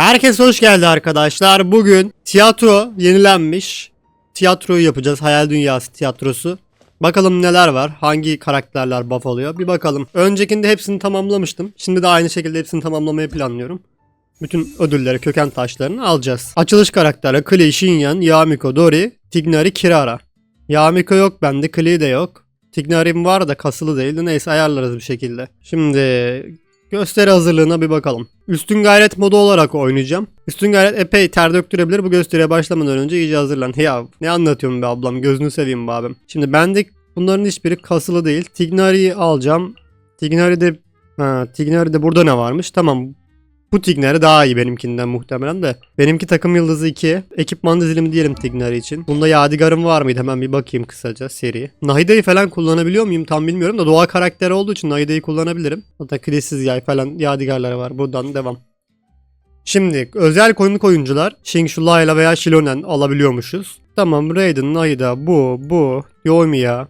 Herkes hoş geldi arkadaşlar. Bugün tiyatro yenilenmiş. Tiyatroyu yapacağız. Hayal Dünyası tiyatrosu. Bakalım neler var. Hangi karakterler buff alıyor. Bir bakalım. Öncekinde hepsini tamamlamıştım. Şimdi de aynı şekilde hepsini tamamlamayı planlıyorum. Bütün ödülleri, köken taşlarını alacağız. Açılış karakteri Klee, Shinyan, Yamiko, Dori, Tignari, Kirara. Yamiko yok bende, Klee de yok. Tignari'm var da kasılı değildi. Neyse ayarlarız bir şekilde. Şimdi gösteri hazırlığına bir bakalım. Üstün gayret modu olarak oynayacağım. Üstün gayret epey ter döktürebilir. Bu gösteriye başlamadan önce iyice hazırlan. Ya ne anlatıyorum be ablam gözünü seveyim be abim. Şimdi bende bunların hiçbiri kasılı değil. Tignari'yi alacağım. Tignari'de ha, Tignari'de burada ne varmış? Tamam bu Tignari daha iyi benimkinden muhtemelen de. Benimki takım yıldızı 2. Ekipman dizilimi diyelim Tignari için. Bunda Yadigar'ım var mıydı? Hemen bir bakayım kısaca seri. Nahida'yı falan kullanabiliyor muyum? Tam bilmiyorum da doğa karakteri olduğu için Nahida'yı kullanabilirim. Hatta Krisiz Yay falan Yadigar'ları var. Buradan devam. Şimdi özel konuk oyuncular Shing Shulayla veya Shilonen alabiliyormuşuz. Tamam Raiden, Nahida, Bu, Bu, Yoimiya,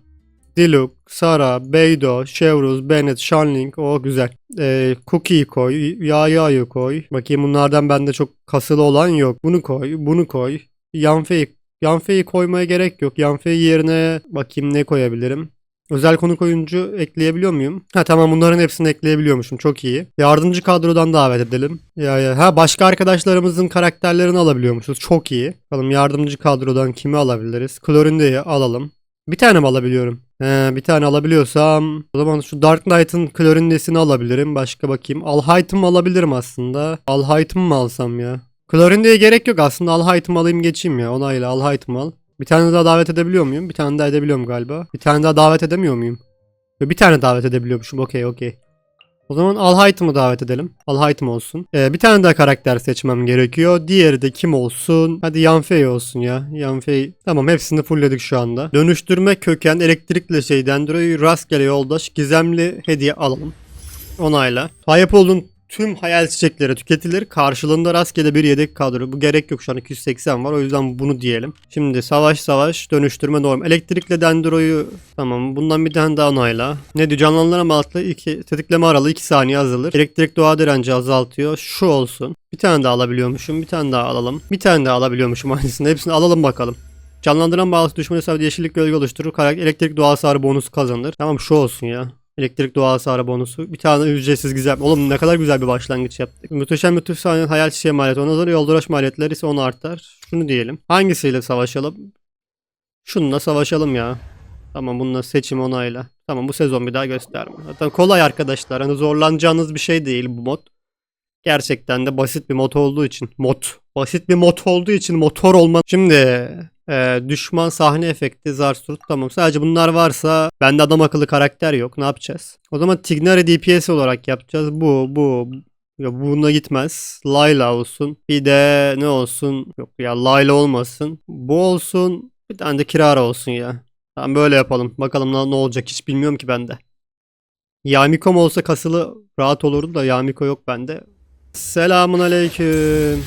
Diluc, Sara, Beydo, Chevruz, Bennett, Shanling o güzel. Ee, Cookie'yi koy, Yaya'yı koy. Bakayım bunlardan bende çok kasılı olan yok. Bunu koy, bunu koy. Yanfei'yi Yanfei'yi koymaya gerek yok. Yanfei yerine bakayım ne koyabilirim. Özel konuk oyuncu ekleyebiliyor muyum? Ha tamam bunların hepsini ekleyebiliyormuşum. Çok iyi. Yardımcı kadrodan davet edelim. Ya, ya. Ha başka arkadaşlarımızın karakterlerini alabiliyormuşuz. Çok iyi. Bakalım yardımcı kadrodan kimi alabiliriz? Clorinde'yi alalım. Bir tane mi alabiliyorum? He, bir tane alabiliyorsam o zaman şu Dark Knight'ın Clorindesini alabilirim. Başka bakayım. Alhait'ımı alabilirim aslında. Alhait'ımı mı alsam ya? Clorinde'ye gerek yok aslında. Alhait'ımı alayım geçeyim ya. Onayla Alhait'ımı al. Bir tane daha davet edebiliyor muyum? Bir tane daha edebiliyorum galiba. Bir tane daha davet edemiyor muyum? Bir tane davet edebiliyormuşum. Okey okey. O zaman Alhait'ımı davet edelim. Alhait'ım olsun. Ee, bir tane daha karakter seçmem gerekiyor. Diğeri de kim olsun? Hadi Yanfei olsun ya. Yanfei. Tamam hepsini fullledik şu anda. Dönüştürme köken elektrikle şey Dendro'yu rastgele yoldaş gizemli hediye alalım. Onayla. Firepool'un tüm hayal çiçekleri tüketilir. Karşılığında rastgele bir yedek kadro. Bu gerek yok şu an 280 var. O yüzden bunu diyelim. Şimdi savaş savaş dönüştürme norm. Elektrikle dendroyu tamam. Bundan bir tane daha onayla. Ne diyor? Canlandıran altı iki tetikleme aralığı 2 saniye azalır. Elektrik doğa direnci azaltıyor. Şu olsun. Bir tane daha alabiliyormuşum. Bir tane daha alalım. Bir tane daha alabiliyormuşum aynısını. Hepsini alalım bakalım. Canlandıran bağlısı düşman hesabı yeşillik gölge oluşturur. Karakter elektrik doğa hasarı bonusu kazanır. Tamam şu olsun ya. Elektrik doğa hasarı bonusu. Bir tane ücretsiz güzel. Oğlum ne kadar güzel bir başlangıç yaptık. Muhteşem bir saniye hayal çiçeği maliyeti. Ona sonra yoldaş maliyetleri ise onu artar. Şunu diyelim. Hangisiyle savaşalım? Şununla savaşalım ya. Tamam bununla seçim onayla. Tamam bu sezon bir daha gösterme. Zaten kolay arkadaşlar. Hani zorlanacağınız bir şey değil bu mod. Gerçekten de basit bir mod olduğu için. Mod. Basit bir mod olduğu için motor olma. Şimdi e, düşman sahne efekti Zarsurt tamam. Sadece bunlar varsa bende adam akıllı karakter yok. Ne yapacağız? O zaman Tignari DPS olarak yapacağız. Bu bu ya buna gitmez. Layla olsun. Bir de ne olsun? Yok ya Layla olmasın. Bu olsun. Bir tane de Kirara olsun ya. Tamam böyle yapalım. Bakalım ne, olacak hiç bilmiyorum ki bende. Yamiko mu olsa kasılı rahat olurdu da Yamiko yok bende. Selamun aleyküm.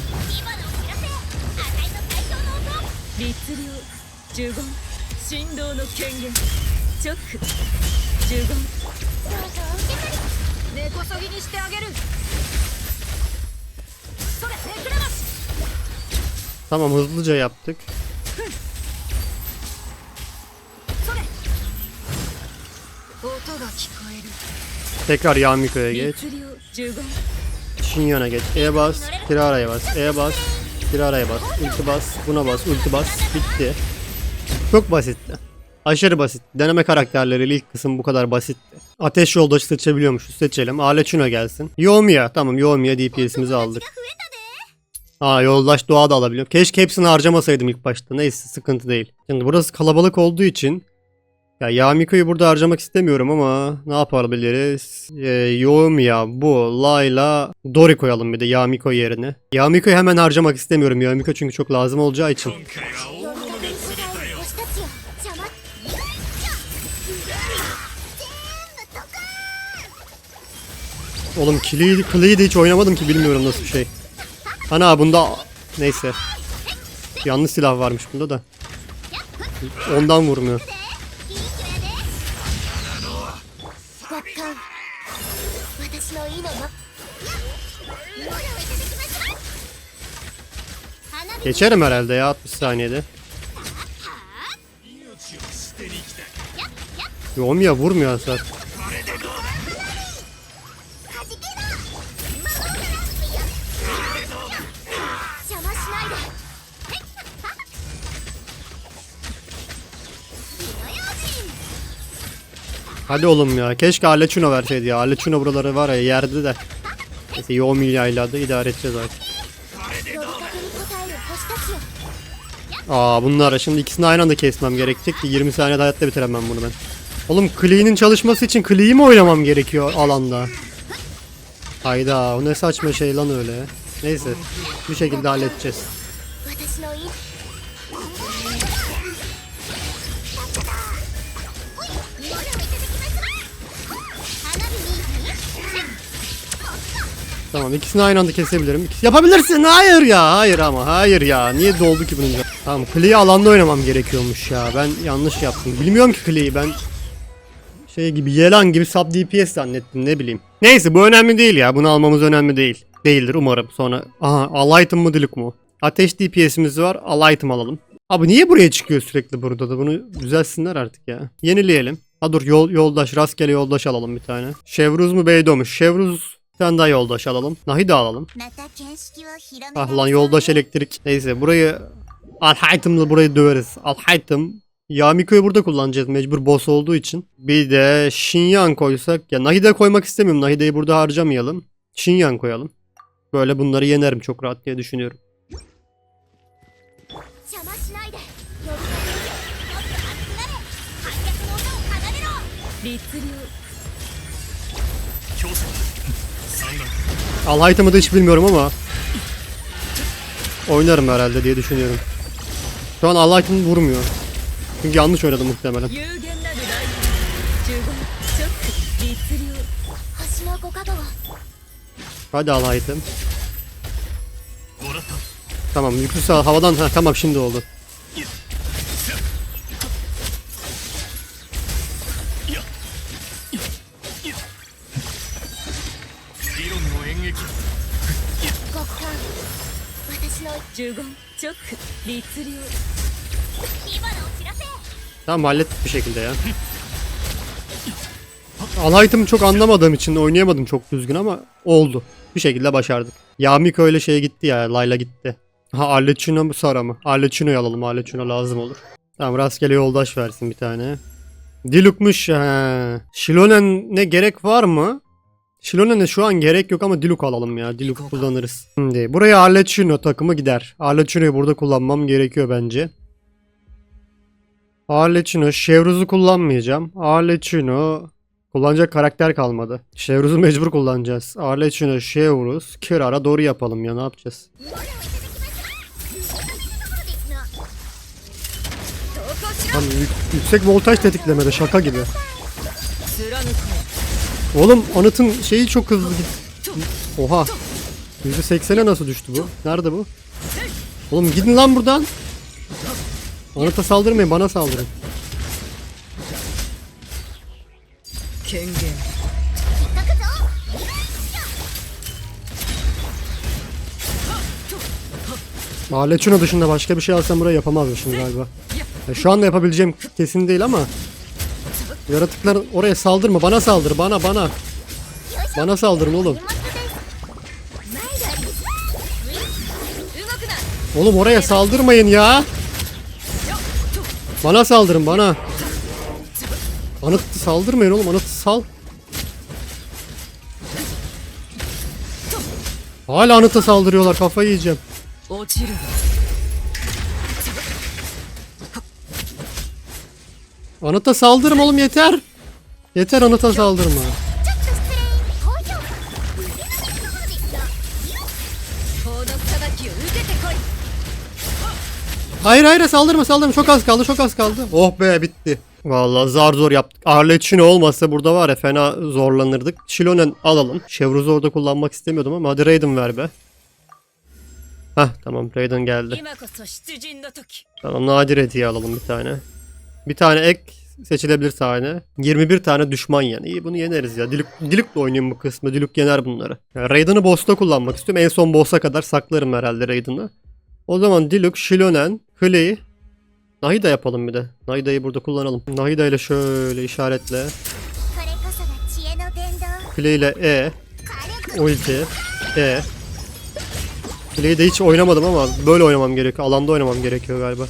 Tamam hızlıca yaptık. Tekrar Yamiko'ya geç. Shinyon'a geç. E bas, Kirara'ya bas. E bas, Kirara'ya bas. Ulti bas, buna bas, ulti bas. Bitti. Çok basitti. Aşırı basit. Deneme karakterleriyle ilk kısım bu kadar basitti. Ateş yoldaşı seçebiliyormuşuz. Seçelim. Alecino gelsin. Yomiya. Tamam Yomiya DPS'imizi aldık. Aa yoldaş doğa da alabiliyorum. Keşke hepsini harcamasaydım ilk başta. Neyse sıkıntı değil. Şimdi burası kalabalık olduğu için ya Yamiko'yu burada harcamak istemiyorum ama ne yapabiliriz? Ee, Yomiya, bu, Layla, Dori koyalım bir de Yamiko yerine. Yamiko'yu hemen harcamak istemiyorum Yamiko çünkü çok lazım olacağı için. Oğlum Klee'yi Klee hiç oynamadım ki bilmiyorum nasıl bir şey. Ana bunda neyse. Yanlış silah varmış bunda da. Ondan vurmuyor. Geçerim herhalde ya 60 saniyede. Yomya vurmuyor hasar. Hadi oğlum ya. Keşke Alechino verseydi ya. Alechino buraları var ya yerde de. Neyse Yomiya ile de idare edeceğiz artık. Aa bunlar şimdi ikisini aynı anda kesmem gerekecek ki 20 saniyede hayatta bitiremem bunu ben. Oğlum Klee'nin çalışması için Klee'yi mi oynamam gerekiyor alanda? Hayda o ne saçma şey lan öyle. Neyse bir şekilde halledeceğiz. Tamam ikisini aynı anda kesebilirim. İkisi- Yapabilirsin hayır ya hayır ama hayır ya. Niye doldu ki bunun? Tamam Klee'yi alanda oynamam gerekiyormuş ya. Ben yanlış yaptım. Bilmiyorum ki Klee'yi ben şey gibi Yelan gibi sub DPS zannettim ne bileyim. Neyse bu önemli değil ya. Bunu almamız önemli değil. Değildir umarım. Sonra aha al item mı diluk mu? Ateş DPS'imiz var. Al item alalım. Abi niye buraya çıkıyor sürekli burada da? Bunu düzelsinler artık ya. Yenileyelim. Ha dur yol, yoldaş rastgele yoldaş alalım bir tane. Şevruz mu Beydo mu? Şevruz tane daha yoldaş alalım. Nahide alalım. Ah lan yoldaş elektrik. Neyse burayı Alhaytım'la burayı döveriz. Alhaytım. Yamiko'yu burada kullanacağız mecbur boss olduğu için. Bir de Shinyan koysak. Ya Nahide koymak istemiyorum. Nahide'yi burada harcamayalım. Shinyan koyalım. Böyle bunları yenerim çok rahat diye düşünüyorum. Al item'ı da hiç bilmiyorum ama oynarım herhalde diye düşünüyorum. Şu an Allah item vurmuyor. Çünkü yanlış oynadım muhtemelen. Hadi Allah item. Tamam yüklü sağ havadan ha, tamam şimdi oldu. 15チョック律令火花を散らせ Tamam hallettik bir şekilde ya. Ana item'ı çok anlamadığım için oynayamadım çok düzgün ama oldu. Bir şekilde başardık. Yamiko öyle şeye gitti ya. Layla gitti. Ha Arlecino mu Sara mı? Arlecino'yu alalım. Arlecino lazım olur. Tamam rastgele yoldaş versin bir tane. Diluk'muş. Şilonen ne gerek var mı? Şilonen'e şu an gerek yok ama Diluc alalım ya. Diluc kullanırız. Şimdi buraya Arlecchino takımı gider. Arlecchino'yu burada kullanmam gerekiyor bence. Arlecchino. Şevruz'u kullanmayacağım. Arlecchino. Kullanacak karakter kalmadı. Şevruz'u mecbur kullanacağız. Arlecchino, Şevruz. Kirara doğru yapalım ya ne yapacağız? Lan yüksek voltaj tetiklemede şaka gibi. Oğlum Anıt'ın şeyi çok hızlı git. Oha. %80'e nasıl düştü bu? Nerede bu? Oğlum gidin lan buradan. Anıt'a saldırmayın bana saldırın. Aa Lechuno dışında başka bir şey alsam buraya yapamazmışım galiba. Ya, şu anda yapabileceğim kesin değil ama Yaratıklar oraya saldırma. Bana saldır. Bana bana. Bana saldırın oğlum. Oğlum oraya saldırmayın ya. Bana saldırın bana. Anıt saldırmayın oğlum. Anıt sal. Hala anıta saldırıyorlar. Kafayı yiyeceğim. Anıta saldırma oğlum yeter. Yeter anıta saldırma. Hayır hayır saldırma saldırma çok az kaldı çok az kaldı. Oh be bitti. Vallahi zar zor yaptık. Arlecchino olmasa burada var ya fena zorlanırdık. Şilonen alalım. Chevruz'u orada kullanmak istemiyordum ama hadi Raiden ver be. Hah tamam Raiden geldi. Tamam nadir hediye alalım bir tane. Bir tane ek seçilebilir sahne. 21 tane düşman yani. İyi bunu yeneriz ya. Dilük, Dilük'le oynayayım bu kısmı. Dilük yener bunları. Yani Raiden'ı boss'ta kullanmak istiyorum. En son boss'a kadar saklarım herhalde Raiden'ı. O zaman Dilük, Shilonen, Clay, Nahida yapalım bir de. Nahida'yı burada kullanalım. Nahida ile şöyle işaretle. Clay ile E. Ulti. E. Clay'i de hiç oynamadım ama böyle oynamam gerekiyor. Alanda oynamam gerekiyor galiba.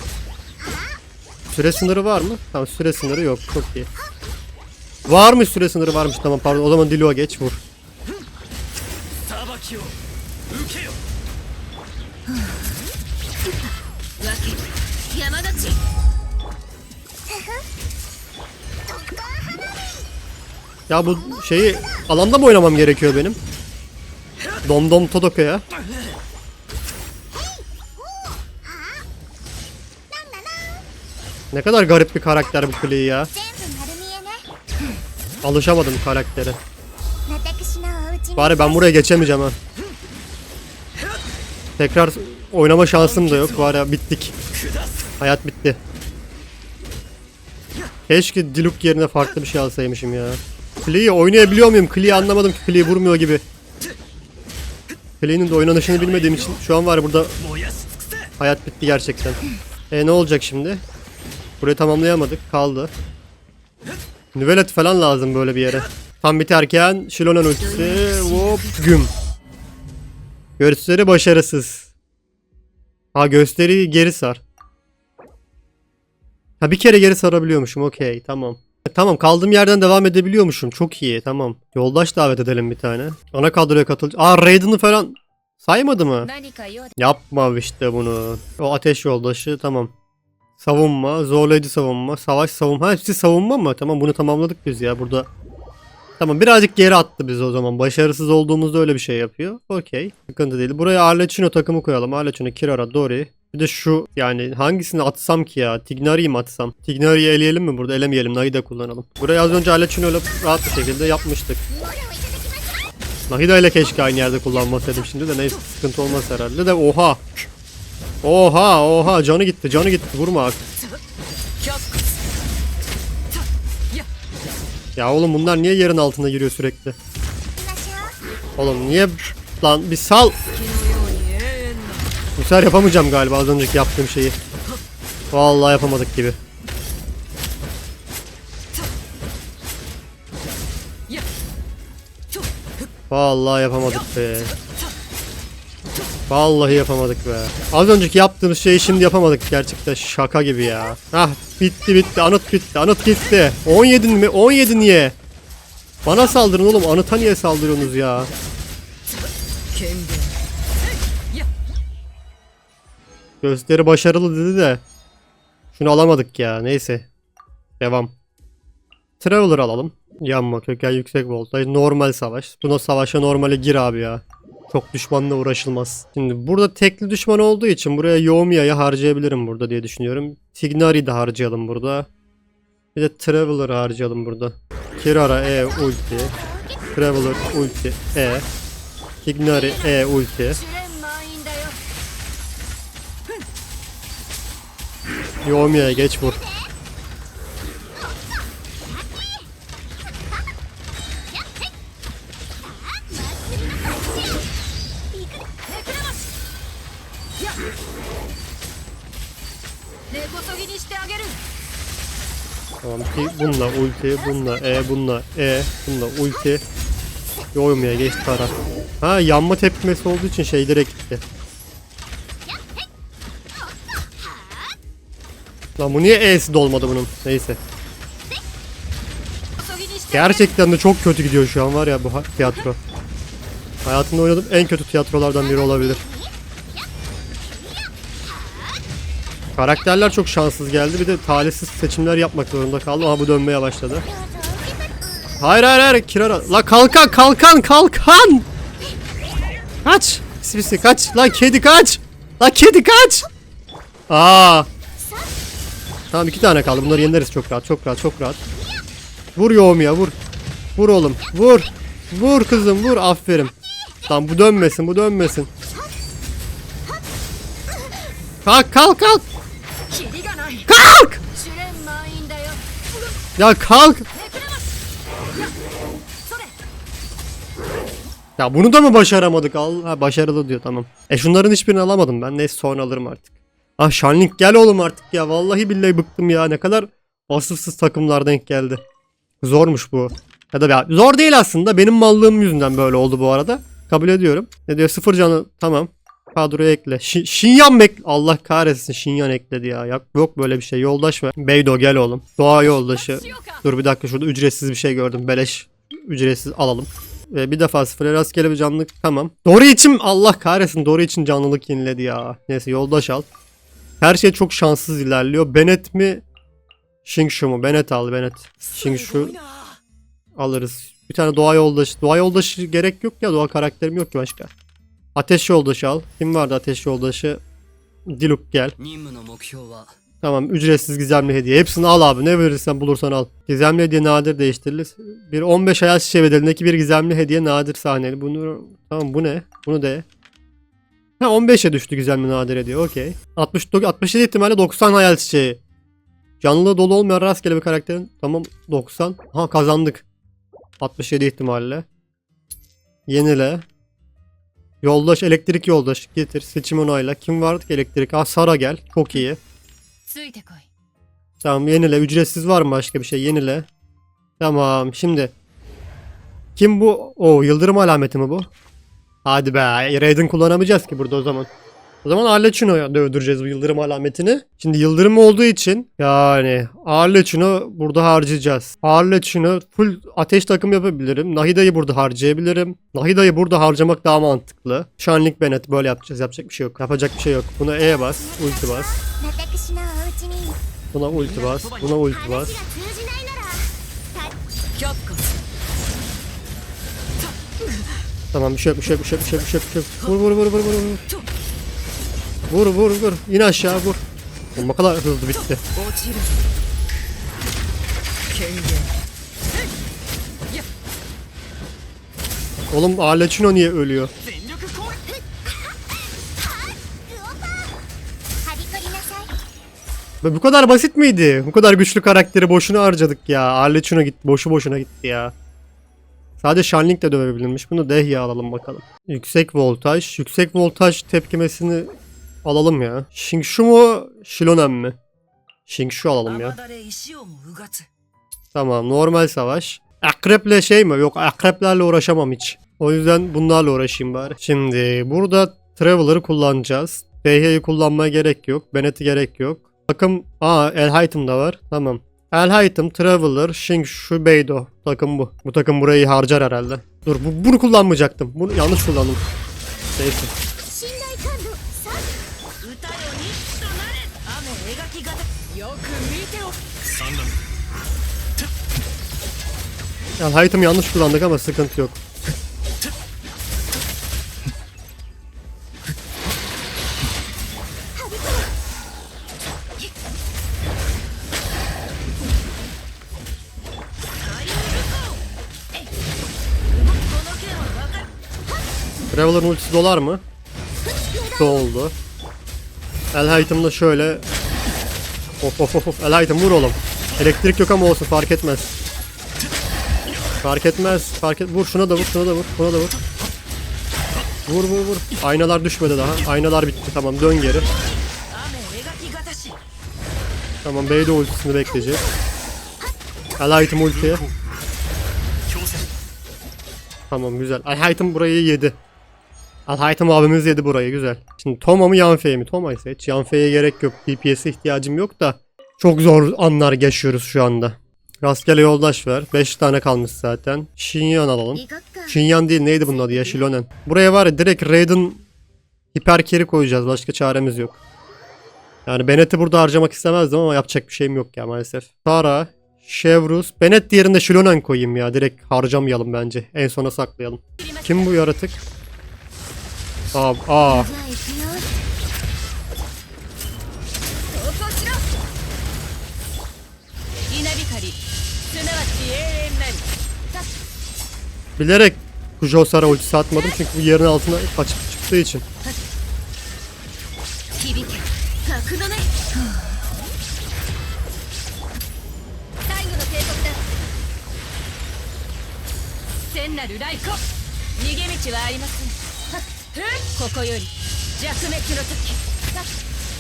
Süre sınırı var mı? Tamam süre sınırı yok. Çok iyi. Varmış süre sınırı varmış. Tamam pardon. O zaman Dilo'a geç vur. Ya bu şeyi alanda mı oynamam gerekiyor benim? Dom Dom Todoka ya. Ne kadar garip bir karakter bu Klee ya. Alışamadım karaktere. Bari ben buraya geçemeyeceğim ha. Tekrar oynama şansım da yok. Var bittik. Hayat bitti. Keşke Diluk yerine farklı bir şey alsaymışım ya. Klee'yi oynayabiliyor muyum? Klee'yi anlamadım ki Klee vurmuyor gibi. Klee'nin de oynanışını bilmediğim için şu an var burada. Hayat bitti gerçekten. E ne olacak şimdi? Burayı tamamlayamadık. Kaldı. Nüvelet falan lazım böyle bir yere. Tam biterken Shilon'un ultisi. Hop güm. Gösteri başarısız. Ha gösteri geri sar. Ha bir kere geri sarabiliyormuşum. Okey tamam. E, tamam kaldığım yerden devam edebiliyormuşum. Çok iyi tamam. Yoldaş davet edelim bir tane. Ana kadroya katıl. Aa Raiden'ı falan saymadı mı? Yapma işte bunu. O ateş yoldaşı tamam. Savunma, zorlayıcı savunma, savaş savunma. Hepsi savunma mı? Tamam bunu tamamladık biz ya burada. Tamam birazcık geri attı biz o zaman. Başarısız olduğumuzda öyle bir şey yapıyor. Okey. Sıkıntı değil. Buraya Arlecchino takımı koyalım. Arlecchino, Kirara, Dori. Bir de şu yani hangisini atsam ki ya? Tignari'yi mi atsam? Tignari'yi eleyelim mi burada? Elemeyelim. Nahida kullanalım. Burayı az önce Arlecchino ile rahat bir şekilde yapmıştık. Nahida ile keşke aynı yerde kullanmasaydım şimdi de neyse sıkıntı olmaz herhalde de oha. Oha oha canı gitti canı gitti vurma. Ya oğlum bunlar niye yerin altına giriyor sürekli? Oğlum niye lan bir sal. Bu sefer yapamayacağım galiba az önceki yaptığım şeyi. Vallahi yapamadık gibi. Vallahi yapamadık be. Vallahi yapamadık be. Az önceki yaptığımız şeyi şimdi yapamadık gerçekten şaka gibi ya. Hah bitti bitti anıt bitti anıt gitti. 17 mi? 17 niye? Bana saldırın oğlum anıta niye saldırıyorsunuz ya? Gösteri başarılı dedi de. Şunu alamadık ya. Neyse. Devam. Traveler alalım. Yanma, köken yüksek voltaj, normal savaş. Buna savaşa normale gir abi ya. Çok düşmanla uğraşılmaz. Şimdi burada tekli düşman olduğu için buraya Yomia'yı harcayabilirim burada diye düşünüyorum. Tignari'yi de harcayalım burada. Bir de Traveler'ı harcayalım burada. Kirara E ulti. Traveler ulti E. Tignari E ulti. Yomia'ya geç vur. Ulti, bununla E, bununla E, bununla ulti. Yoymaya geçti taraf. Ha yanma tepkimesi olduğu için şey direkt gitti. Lan bu niye E'si dolmadı bunun? Neyse. Gerçekten de çok kötü gidiyor şu an var ya bu tiyatro. Hayatımda oynadığım en kötü tiyatrolardan biri olabilir. Karakterler çok şanssız geldi. Bir de talihsiz seçimler yapmak zorunda kaldım. Aha bu dönmeye başladı. Hayır hayır hayır Kirara. La kalkan kalkan kalkan. Kaç. Pisi kaç. La kedi kaç. La kedi kaç. Aa. Tamam iki tane kaldı. Bunları yeneriz çok rahat çok rahat çok rahat. Vur Yoğumya vur. Vur oğlum vur. Vur kızım vur aferin. Tamam bu dönmesin bu dönmesin. Kalk kalk kalk. Ya kalk. Ya bunu da mı başaramadık? Al, ha, başarılı diyor tamam. E şunların hiçbirini alamadım ben. Neyse sonra alırım artık. Ah Şanlik gel oğlum artık ya. Vallahi billahi bıktım ya. Ne kadar vasıfsız takımlar denk geldi. Zormuş bu. Ya da ya, zor değil aslında. Benim mallığım yüzünden böyle oldu bu arada. Kabul ediyorum. Ne diyor? Sıfır canı tamam. Kadroya ekle. Şi- Şinyan mı ek- Allah kahretsin Şinyan ekledi ya. Yok, yok böyle bir şey. Yoldaş ver. Beydo gel oğlum. Doğa yoldaşı. Dur bir dakika şurada ücretsiz bir şey gördüm. Beleş. Ücretsiz alalım. Ve bir defa sıfır rastgele bir canlılık tamam. Doğru için Allah kahretsin doğru için canlılık yeniledi ya. Neyse yoldaş al. Her şey çok şanssız ilerliyor. Bennett mi? Shingshu mu? Bennett al Bennett. Shingshu alırız. Bir tane doğa yoldaşı. Doğa yoldaşı gerek yok ya. Doğa karakterim yok ki başka. Ateş yoldaşı al. Kim vardı ateş yoldaşı? Diluk gel. Tamam ücretsiz gizemli hediye. Hepsini al abi ne verirsen bulursan al. Gizemli hediye nadir değiştirilir. Bir 15 hayal şişe bedelindeki bir gizemli hediye nadir sahneli. Bunu tamam bu ne? Bunu de. Ha 15'e düştü gizemli nadir hediye. Okey. 69 67 ihtimalle 90 hayal çiçeği. Canlı dolu olmayan rastgele bir karakterin. Tamam 90. Ha kazandık. 67 ihtimalle. Yenile. Yoldaş elektrik yoldaş getir seçim onayla. Kim vardı ki elektrik? Ah Sara gel. Çok iyi. Tamam yenile. Ücretsiz var mı başka bir şey? Yenile. Tamam şimdi. Kim bu? O yıldırım alameti mi bu? Hadi be. Raiden kullanamayacağız ki burada o zaman. O zaman Arlecchino'ya dövdüreceğiz bu yıldırım alametini. Şimdi yıldırım olduğu için yani Arlecchino burada harcayacağız. Arlecchino full ateş takım yapabilirim. Nahida'yı burada harcayabilirim. Nahida'yı burada harcamak daha mantıklı. Shanlik Bennett böyle yapacağız. Yapacak bir şey yok. Yapacak bir şey yok. Buna E bas. Ulti bas. Buna ulti bas. Buna ulti bas. Tamam bir şey yok bir şey yok bir şey yok bir şey yok bir şey yok. Vur vur vur vur vur. Vur vur vur. İn aşağı vur. Oğlum ne kadar hızlı bitti. Oğlum Arlecino niye ölüyor? Bu kadar basit miydi? Bu kadar güçlü karakteri boşuna harcadık ya. Arlecino git, boşu boşuna gitti ya. Sadece Shanling de dövebilirmiş. Bunu Dehya alalım bakalım. Yüksek voltaj. Yüksek voltaj tepkimesini Alalım ya. Shingshu mu? Shilonen mi? Shingshu alalım ya. Tamam normal savaş. Akreple şey mi? Yok akreplerle uğraşamam hiç. O yüzden bunlarla uğraşayım bari. Şimdi burada Traveler'ı kullanacağız. TH'yi kullanmaya gerek yok. Bennett'i gerek yok. Takım aa El Hayt'ım da var. Tamam. El Hayt'ım, Traveler, Shing, Shubeido. Takım bu. Bu takım burayı harcar herhalde. Dur bu, bunu kullanmayacaktım. Bunu yanlış kullandım. Neyse. El Item yanlış kullandık ama sıkıntı yok. Traveler'ın ultisi dolar mı? Doldu. El Item'da şöyle Of of of of El Item vur oğlum. Elektrik yok ama olsun fark etmez. Fark etmez. Fark et. Vur şuna da vur, şuna da vur, buna da vur. Vur vur vur. Aynalar düşmedi daha. Aynalar bitti. Tamam dön geri. Tamam Bey de ultisini bekleyecek. Alight'ım ultiye. Tamam güzel. Alight'ım burayı yedi. Alight'ım abimiz yedi burayı güzel. Şimdi Toma mı Yanfei mi? Toma ise hiç Yanfei'ye gerek yok. DPS'e ihtiyacım yok da. Çok zor anlar yaşıyoruz şu anda. Rastgele yoldaş ver. 5 tane kalmış zaten. Shinyan alalım. Shinyan değil neydi bunun adı ya Shilonen. Buraya var ya direkt Raiden hiper hiperkeri koyacağız. Başka çaremiz yok. Yani Bennett'i burada harcamak istemezdim ama yapacak bir şeyim yok ya maalesef. Tara, Chevrus, Bennett diğerinde Shilonen koyayım ya. Direkt harcamayalım bence. En sona saklayalım. Kim bu yaratık? Aa, aa. bilerek Kujosara ultisi atmadım çünkü bu yerin altına açıp çıktığı için.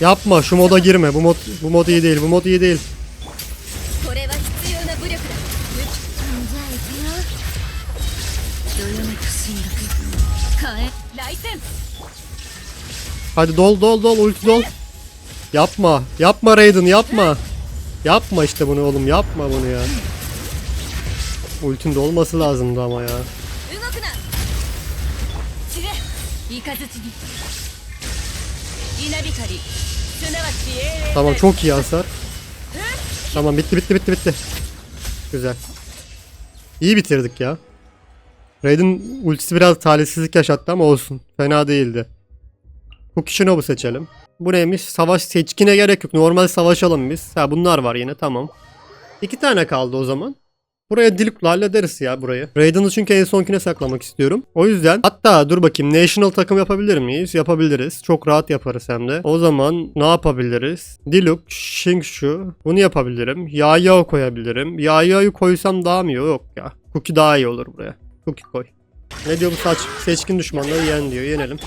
Yapma şu moda girme. Bu mod bu mod iyi değil. Bu mod iyi değil. Hadi dol dol dol ulti dol. Yapma. Yapma Raiden yapma. Yapma işte bunu oğlum yapma bunu ya. Ultin de olması lazımdı ama ya. Tamam çok iyi hasar. Tamam bitti bitti bitti bitti. Güzel. İyi bitirdik ya. Raiden ultisi biraz talihsizlik yaşattı ama olsun. Fena değildi. Kukishinobu seçelim. Bu neymiş? Savaş seçkine gerek yok. Normal savaşalım biz. Ha bunlar var yine tamam. İki tane kaldı o zaman. Buraya Diluk'la hallederiz ya burayı. Raiden'ı çünkü en sonkine saklamak istiyorum. O yüzden hatta dur bakayım National takım yapabilir miyiz? Yapabiliriz. Çok rahat yaparız hem de. O zaman ne yapabiliriz? Diluk, Shingshu. Bunu yapabilirim. Yayao koyabilirim. Yayao'yu koysam daha mı? Yok ya. Cookie daha iyi olur buraya. Cookie koy. Ne diyor bu saç? Seçkin düşmanları yen diyor. Yenelim.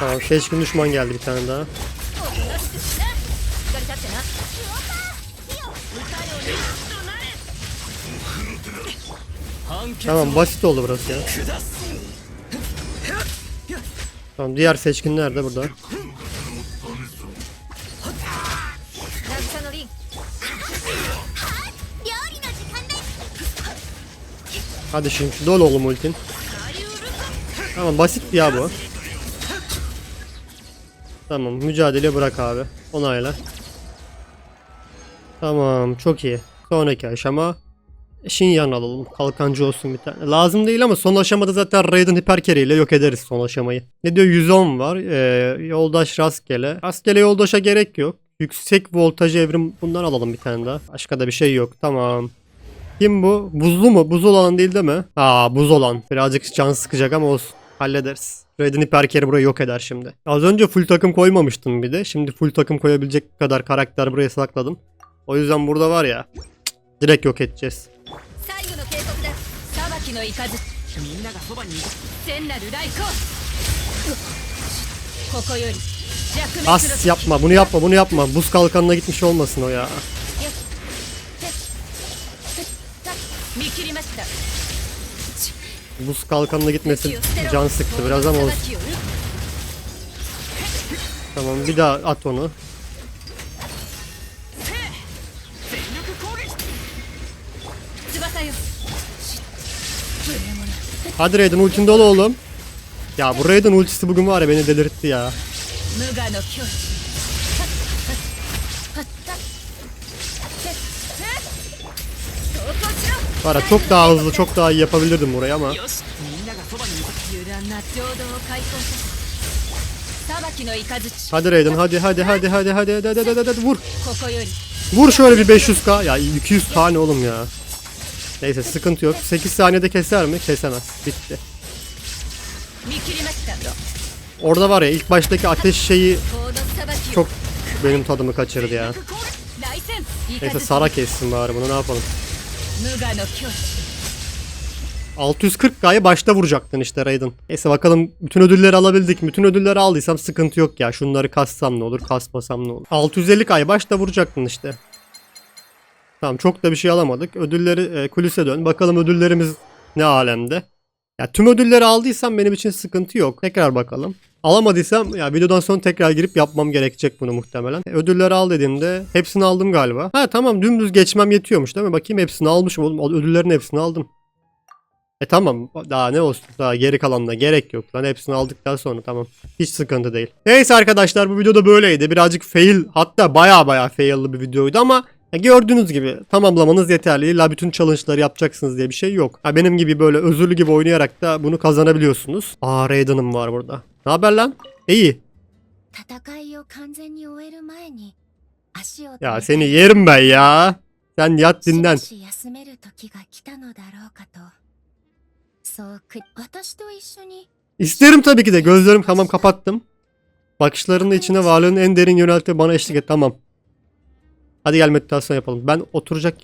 Tamam seçkin düşman geldi bir tane daha. Tamam basit oldu burası ya. Tamam diğer seçkinler de burada. Hadi şimdi dol oğlum ultin. Tamam basit ya bu. Tamam mücadele bırak abi. Onayla. Tamam çok iyi. Sonraki aşama Shinyan alalım. Kalkancı olsun bir tane. Lazım değil ama son aşamada zaten Raiden Hypercarry ile yok ederiz son aşamayı. Ne diyor 110 var. Ee, yoldaş rastgele. Rastgele yoldaşa gerek yok. Yüksek voltaj evrim bundan alalım bir tane daha. Başka da bir şey yok. Tamam. Kim bu? Buzlu mu? Buz olan değil değil mi? Aa buz olan. Birazcık can sıkacak ama olsun. Hallederiz. Raiden Hypercarry burayı yok eder şimdi. Az önce full takım koymamıştım bir de. Şimdi full takım koyabilecek kadar karakter buraya sakladım. O yüzden burada var ya. Direkt yok edeceğiz. As yapma bunu yapma bunu yapma. Buz kalkanına gitmiş olmasın o ya. Buz kalkanına gitmesi can sıktı biraz ama olsun. Tamam bir daha at onu. Hadi Raiden ultin dolu oğlum. Ya bu Raiden ultisi bugün var ya beni delirtti ya. Var çok daha hızlı çok daha iyi yapabilirdim burayı ama. Hadi Raiden hadi hadi hadi hadi hadi hadi hadi hadi hadi vur. Vur şöyle bir 500k ya 200k ne oğlum ya. Neyse sıkıntı yok. 8 saniyede keser mi? Kesemez. Bitti. Orada var ya ilk baştaki ateş şeyi çok benim tadımı kaçırdı ya. Neyse Sara kessin bari bunu ne yapalım. 640K'yı başta vuracaktın işte Raiden. Neyse bakalım bütün ödülleri alabildik. Bütün ödülleri aldıysam sıkıntı yok ya. Şunları kassam ne olur, kasmasam ne olur. 650K'yı başta vuracaktın işte. Tamam çok da bir şey alamadık. Ödülleri e, kulise dön. Bakalım ödüllerimiz ne alemde. Ya tüm ödülleri aldıysam benim için sıkıntı yok. Tekrar bakalım. Alamadıysam ya videodan sonra tekrar girip yapmam gerekecek bunu muhtemelen. E, ödülleri al dediğimde hepsini aldım galiba. Ha tamam dümdüz geçmem yetiyormuş değil mi? Bakayım hepsini almışım oğlum. Ödüllerin hepsini aldım. E tamam daha ne olsun daha geri kalanına gerek yok lan hepsini aldıktan sonra tamam hiç sıkıntı değil. Neyse arkadaşlar bu videoda böyleydi birazcık fail hatta baya baya fail'lı bir videoydu ama Gördüğünüz gibi tamamlamanız yeterli. La bütün challenge'ları yapacaksınız diye bir şey yok. Ya benim gibi böyle özürlü gibi oynayarak da bunu kazanabiliyorsunuz. Aa Raiden'ım var burada. Ne haber lan? İyi. Ya seni yerim ben ya. Sen yat dinlen. İsterim tabii ki de. Gözlerimi tamam kapattım. Bakışlarının içine varlığın en derin yöneltti bana eşlik et. Tamam. Hadi gel meditasyon yapalım. Ben oturacak...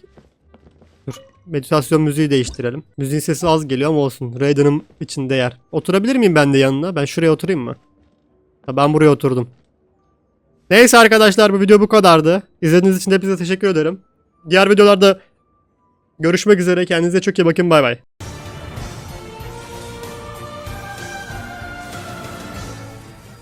Dur. Meditasyon müziği değiştirelim. Müziğin sesi az geliyor ama olsun. Raiden'ın içinde yer. Oturabilir miyim ben de yanına? Ben şuraya oturayım mı? Ha, ben buraya oturdum. Neyse arkadaşlar bu video bu kadardı. İzlediğiniz için hepinize teşekkür ederim. Diğer videolarda görüşmek üzere. Kendinize çok iyi bakın. Bay bay.